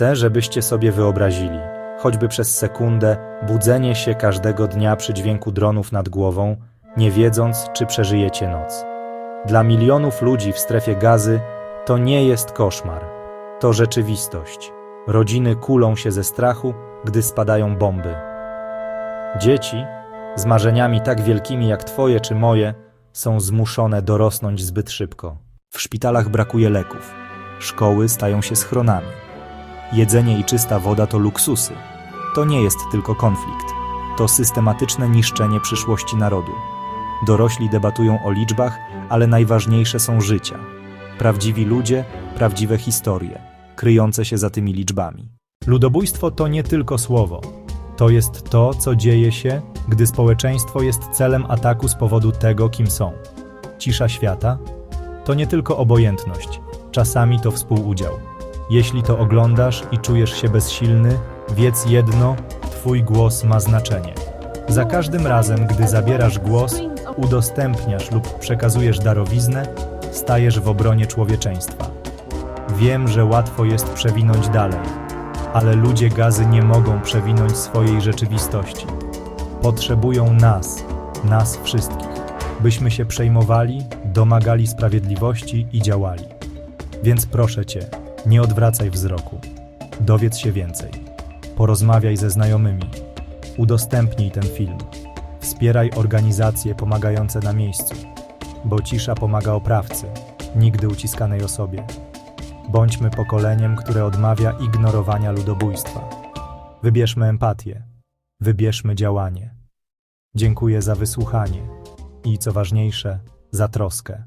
Chcę, żebyście sobie wyobrazili, choćby przez sekundę, budzenie się każdego dnia przy dźwięku dronów nad głową, nie wiedząc, czy przeżyjecie noc. Dla milionów ludzi w strefie gazy to nie jest koszmar, to rzeczywistość. Rodziny kulą się ze strachu, gdy spadają bomby. Dzieci, z marzeniami tak wielkimi jak Twoje czy moje, są zmuszone dorosnąć zbyt szybko. W szpitalach brakuje leków, szkoły stają się schronami. Jedzenie i czysta woda to luksusy. To nie jest tylko konflikt, to systematyczne niszczenie przyszłości narodu. Dorośli debatują o liczbach, ale najważniejsze są życia. Prawdziwi ludzie, prawdziwe historie, kryjące się za tymi liczbami. Ludobójstwo to nie tylko słowo. To jest to, co dzieje się, gdy społeczeństwo jest celem ataku z powodu tego, kim są. Cisza świata to nie tylko obojętność, czasami to współudział. Jeśli to oglądasz i czujesz się bezsilny, wiedz jedno: Twój głos ma znaczenie. Za każdym razem, gdy zabierasz głos, udostępniasz lub przekazujesz darowiznę, stajesz w obronie człowieczeństwa. Wiem, że łatwo jest przewinąć dalej, ale ludzie gazy nie mogą przewinąć swojej rzeczywistości. Potrzebują nas, nas wszystkich, byśmy się przejmowali, domagali sprawiedliwości i działali. Więc proszę cię, nie odwracaj wzroku. Dowiedz się więcej. Porozmawiaj ze znajomymi. Udostępnij ten film. Wspieraj organizacje pomagające na miejscu, bo cisza pomaga oprawcy, nigdy uciskanej osobie. Bądźmy pokoleniem, które odmawia ignorowania ludobójstwa. Wybierzmy empatię, wybierzmy działanie. Dziękuję za wysłuchanie i, co ważniejsze, za troskę.